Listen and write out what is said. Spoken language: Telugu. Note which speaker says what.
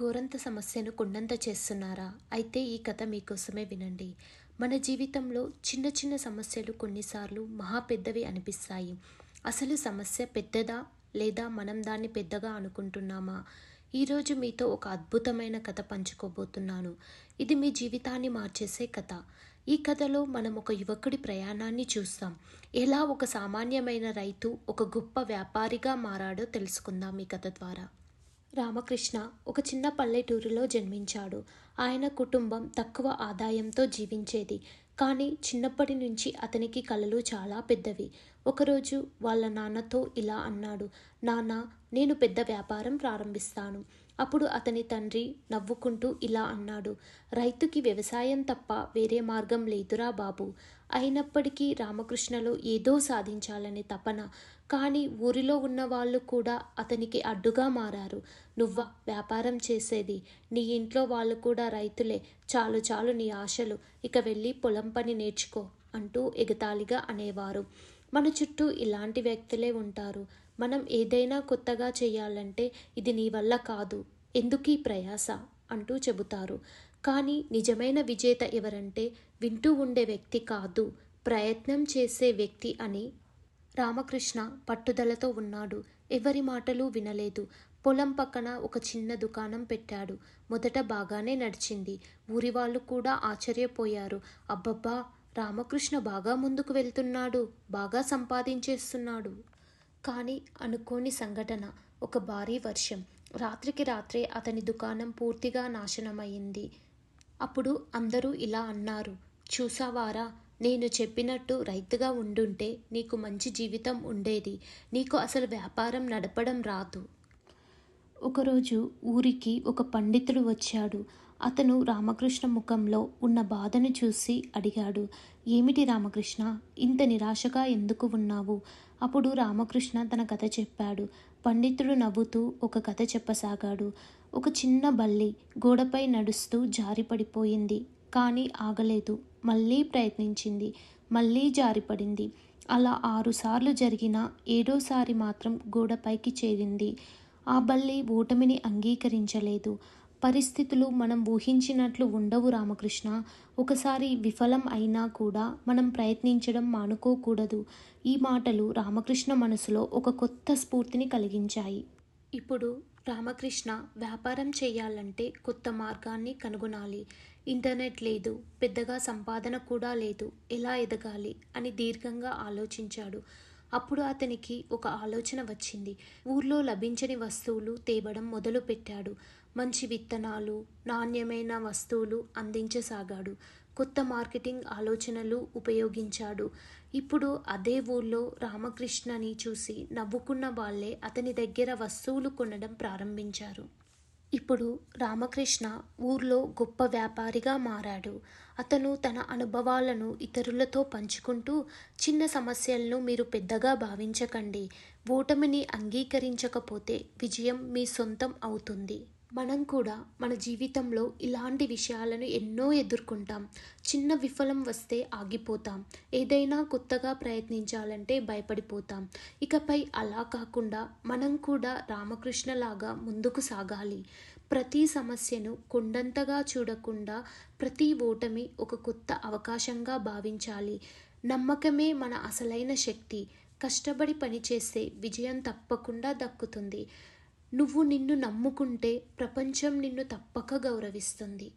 Speaker 1: ఘోరంత సమస్యను కొండంత చేస్తున్నారా? అయితే ఈ కథ మీకోసమే వినండి. మన జీవితంలో చిన్న చిన్న సమస్యలు కొన్నిసార్లు మహా పెద్దవి అనిపిస్తాయి. అసలు సమస్య పెద్దదా? లేదా మనం దాన్ని పెద్దగా అనుకుంటున్నామా? ఈరోజు మీతో ఒక అద్భుతమైన కథ పంచుకోబోతున్నాను. ఇది మీ జీవితాన్ని మార్చేసే కథ. ఈ కథలో మనం ఒక యువకుడి ప్రయాణాన్ని చూస్తాం. ఎలా ఒక సామాన్యమైన రైతు ఒక గొప్ప వ్యాపారిగా మారాడో తెలుసుకుందాం ఈ కథ ద్వారా. రామకృష్ణ ఒక చిన్న పల్లెటూరులో జన్మించాడు. ఆయన కుటుంబం తక్కువ ఆదాయంతో జీవించేది. కానీ చిన్నప్పటి నుంచి అతనికి కలలు చాలా పెద్దవి. ఒకరోజు వాళ్ళ నాన్నతో ఇలా అన్నాడు నాన్న నేను పెద్ద వ్యాపారం ప్రారంభిస్తాను. అప్పుడు అతని తండ్రి నవ్వుకుంటూ ఇలా అన్నాడు రైతుకి వ్యవసాయం తప్ప వేరే మార్గం లేదురా బాబు. అయినప్పటికీ రామకృష్ణలో ఏదో సాధించాలనే తపన. కానీ ఊరిలో ఉన్న వాళ్ళు కూడా అతనికి అడ్డుగా మారారు. నువ్వా వ్యాపారం చేసేది? నీ ఇంట్లో వాళ్ళు కూడా రైతులే. చాలు చాలు నీ ఆశలు. ఇక వెళ్ళి పొలం పని నేర్చుకో అంటూ ఎగతాళిగా అనేవారు. మన చుట్టూ ఇలాంటి వ్యక్తులే ఉంటారు. మనం ఏదైనా కొత్తగా చేయాలంటే ఇది నీ వల్ల కాదు. ఎందుకీ ప్రయాస? అంటూ చెబుతారు. కానీ నిజమైన విజేత ఎవరంటే వింటూ ఉండే వ్యక్తి కాదు. ప్రయత్నం చేసే వ్యక్తి అని రామకృష్ణ పట్టుదలతో ఉన్నాడు. ఎవరి మాటలు వినలేదు. పొలం పక్కన ఒక చిన్న దుకాణం పెట్టాడు. మొదట బాగానే నడిచింది. ఊరి వాళ్ళు కూడా ఆశ్చర్యపోయారు. అబ్బబ్బా! రామకృష్ణ బాగా ముందుకు వెళ్తున్నాడు బాగా సంపాదించేస్తున్నాడు. కానీ అనుకోని సంఘటన ఒక భారీ వర్షం. రాత్రికి రాత్రే అతని దుకాణం పూర్తిగా నాశనమైంది అప్పుడు అందరూ ఇలా అన్నారు చూసావారా నేను చెప్పినట్టు రైతుగా ఉండుంటే నీకు మంచి జీవితం ఉండేది. నీకు అసలు వ్యాపారం నడపడం రాదు ఒకరోజు ఊరికి ఒక పండితుడు వచ్చాడు. అతను రామకృష్ణ ముఖంలో ఉన్న బాధను చూసి అడిగాడు ఏమిటి రామకృష్ణ? ఇంత నిరాశగా ఎందుకు ఉన్నావు? అప్పుడు రామకృష్ణ తన కథ చెప్పాడు. పండితుడు నవ్వుతూ ఒక కథ చెప్పసాగాడు. ఒక చిన్న బల్లి గోడపై నడుస్తూ జారిపడిపోయింది కానీ ఆగలేదు. మళ్ళీ ప్రయత్నించింది మళ్ళీ జారిపడింది. అలా ఆరుసార్లు జరిగిన ఏడోసారి మాత్రం గోడపైకి చేరింది. ఆ బల్లి ఓటమిని అంగీకరించలేదు. పరిస్థితులు మనం ఊహించినట్లు ఉండవు రామకృష్ణ. ఒకసారి విఫలం అయినా కూడా మనం ప్రయత్నించడం మానుకోకూడదు. ఈ మాటలు రామకృష్ణ మనసులో ఒక కొత్త స్ఫూర్తిని కలిగించాయి. ఇప్పుడు రామకృష్ణ వ్యాపారం చేయాలంటే కొత్త మార్గాన్ని కనుగొనాలి. ఇంటర్నెట్ లేదు పెద్దగా సంపాదన కూడా లేదు. ఎలా ఎదగాలి అని దీర్ఘంగా ఆలోచించాడు. అప్పుడు అతనికి ఒక ఆలోచన వచ్చింది. ఊర్లో లభించని వస్తువులు తేవడం మొదలుపెట్టాడు. మంచి విత్తనాలు నాణ్యమైన వస్తువులు అందించసాగాడు. కొత్త మార్కెటింగ్ ఆలోచనలు ఉపయోగించాడు. ఇప్పుడు అదే ఊళ్ళో రామకృష్ణని చూసి నవ్వుకున్న వాళ్ళే అతని దగ్గర వస్తువులు కొనడం ప్రారంభించారు. ఇప్పుడు రామకృష్ణ ఊర్లో గొప్ప వ్యాపారిగా మారాడు. అతను తన అనుభవాలను ఇతరులతో పంచుకుంటూ చిన్న సమస్యలను మీరు పెద్దగా భావించకండి. ఓటమిని అంగీకరించకపోతే విజయం మీ సొంతం అవుతుంది. మనం కూడా మన జీవితంలో ఇలాంటి విషయాలను ఎన్నో ఎదుర్కొంటాం. చిన్న విఫలం వస్తే ఆగిపోతాం. ఏదైనా కొత్తగా ప్రయత్నించాలంటే భయపడిపోతాం. ఇకపై అలా కాకుండా మనం కూడా రామకృష్ణలాగా ముందుకు సాగాలి. ప్రతి సమస్యను కొండంతగా చూడకుండా ప్రతి ఓటమి ఒక కొత్త అవకాశంగా భావించాలి. నమ్మకమే మన అసలైన శక్తి. కష్టపడి పనిచేస్తే విజయం తప్పకుండా దక్కుతుంది. నువ్వు నిన్ను నమ్ముకుంటే ప్రపంచం నిన్ను తప్పక గౌరవిస్తుంది.